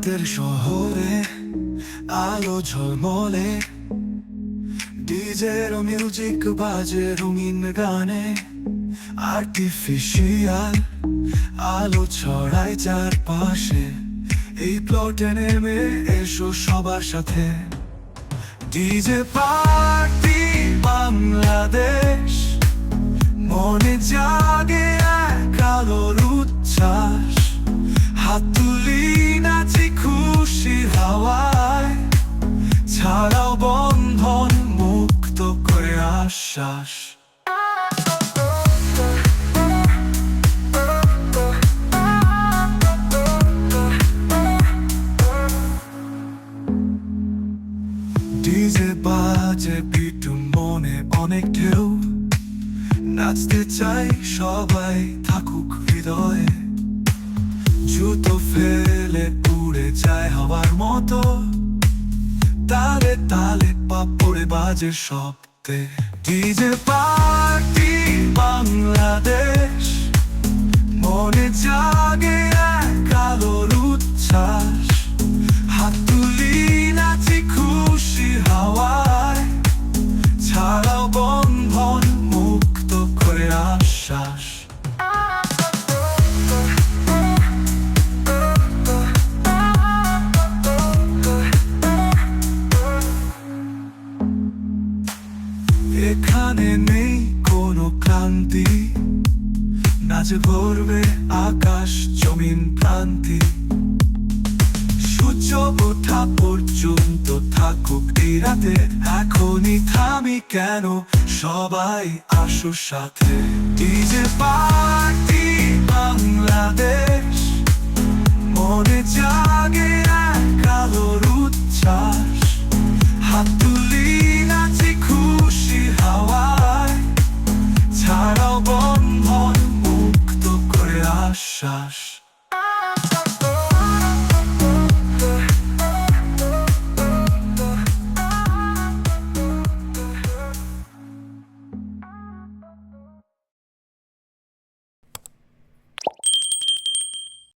আমাদের শহরে, আলো ঝলমলে। ডিজের মিউজিক বাজে রঙিন গানে। আর্টিফিশিয়াল আলো ছড়ায় চারপাশে। এই প্লটে নেমে এসো সবার সাথে। ডিজে পার্টি আশ্বাস ডিজে বাজে পিটু মনে অনেক ঢেউ। নাচতে চাই সবাই থাকুক হৃদয়ে। জুতো ফেলে উড়ে যায় হওয়ার মতো। তালে তালে পা পড়ে বাজে শব্দে ডিজে পার্টি বাংলাদেশ। মনে জাগে এখানে নেই কোনো ক্লান্তি। নাচে ভরবে আকাশ, জমিন প্রান্তি। সূর্য ওঠা পর্যন্ত থাকুক এই রাতে। এখনই থামি কেন? সবাই আসো সাথে। ডিজে পার্টি বাংলাদেশ, মনে যা shush.